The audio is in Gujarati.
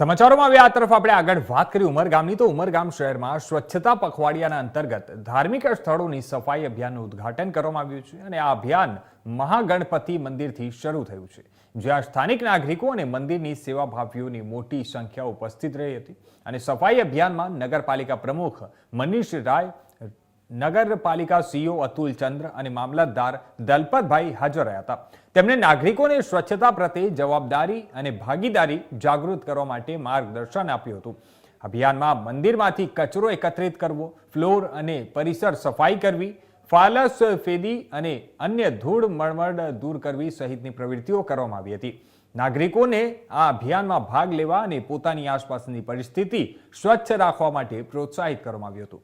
સમાચારોમાં હવે આ તરફ આપણે આગળ વાત કરી ઉમરગામની તો ઉમરગામ શહેરમાં સ્વચ્છતા પખવાડિયાના અંતર્ગત ધાર્મિક સ્થળોની સફાઈ અભિયાનનું ઉદ્ઘાટન કરવામાં આવ્યું છે અને આ અભિયાન મહાગણપતિ મંદિરથી શરૂ થયું છે, જ્યાં સ્થાનિક નાગરિકો અને મંદિરની સેવાભાવીઓની મોટી સંખ્યા ઉપસ્થિત રહી હતી. અને સફાઈ અભિયાનમાં નગરપાલિકા પ્રમુખ મનીષ રાય નગરપાલિકા સીઓ અતુલ ચંદ્ર અને મામલતદાર દલપતભાઈ હાજર રહ્યા હતા. તેમણે નાગરિકોને સ્વચ્છતા પ્રત્યે જવાબદારી અને ભાગીદારી જાગૃત કરવા માટે માર્ગદર્શન આપ્યું હતું. અભિયાનમાં મંદિરમાંથી કચરો એકત્રિત કરવો, ફ્લોર અને પરિસર સફાઈ કરવી, ફાલસ ફેદી અને અન્ય ધૂળ મળમળ દૂર કરવી સહિતની પ્રવૃત્તિઓ કરવામાં આવી હતી. નાગરિકોને આ અભિયાનમાં ભાગ લેવા અને પોતાની આસપાસની પરિસ્થિતિ સ્વચ્છ રાખવા માટે પ્રોત્સાહિત કરવામાં આવ્યું હતું.